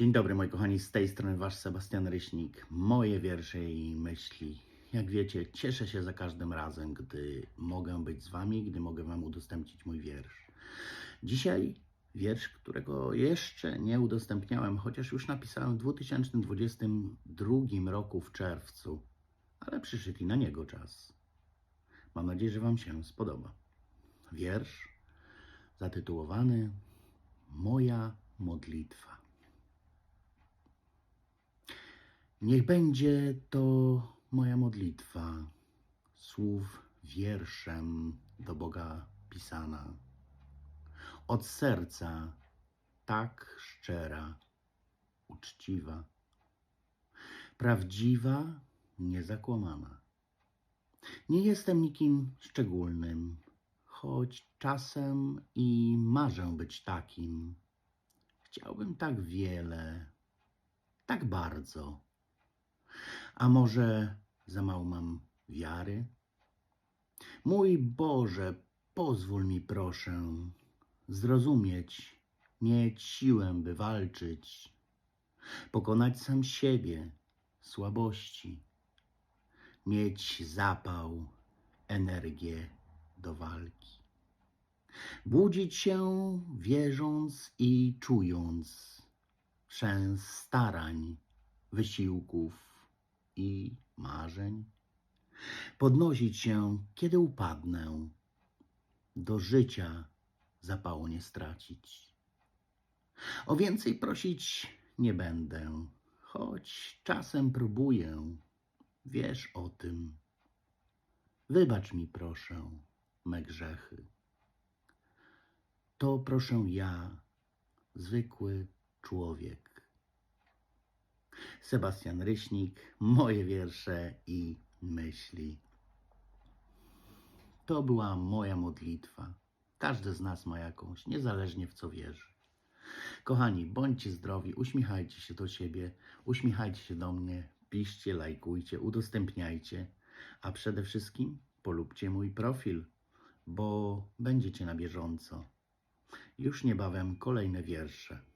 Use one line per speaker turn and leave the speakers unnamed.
Dzień dobry moi kochani, z tej strony Wasz Sebastian Ryśnik. Moje wiersze i myśli. Jak wiecie, cieszę się za każdym razem, gdy mogę być z Wami, gdy mogę Wam udostępnić mój wiersz. Dzisiaj wiersz, którego jeszcze nie udostępniałem, chociaż już napisałem w 2022 roku w czerwcu, ale przyszedł i na niego czas. Mam nadzieję, że Wam się spodoba. Wiersz zatytułowany Moja modlitwa. Niech będzie to moja modlitwa, słów wierszem do Boga pisana. Od serca tak szczera, uczciwa, prawdziwa, niezakłamana. Nie jestem nikim szczególnym, choć czasem i marzę być takim. Chciałbym tak wiele, tak bardzo. A może za mało mam wiary? Mój Boże, pozwól mi proszę zrozumieć, mieć siłę, by walczyć, pokonać sam siebie, słabości, mieć zapał, energię do walki. Budzić się wierząc i czując szens starań, wysiłków i marzeń. Podnosić się, kiedy upadnę, do życia zapału nie stracić. O więcej prosić nie będę, choć czasem próbuję, wiesz o tym. Wybacz mi, proszę, me grzechy. To proszę ja, zwykły człowiek. Sebastian Ryśnik, moje wiersze i myśli. To była moja modlitwa. Każdy z nas ma jakąś, niezależnie w co wierzy. Kochani, bądźcie zdrowi, uśmiechajcie się do siebie, uśmiechajcie się do mnie, piszcie, lajkujcie, udostępniajcie, a przede wszystkim polubcie mój profil, bo będziecie na bieżąco. Już niebawem kolejne wiersze.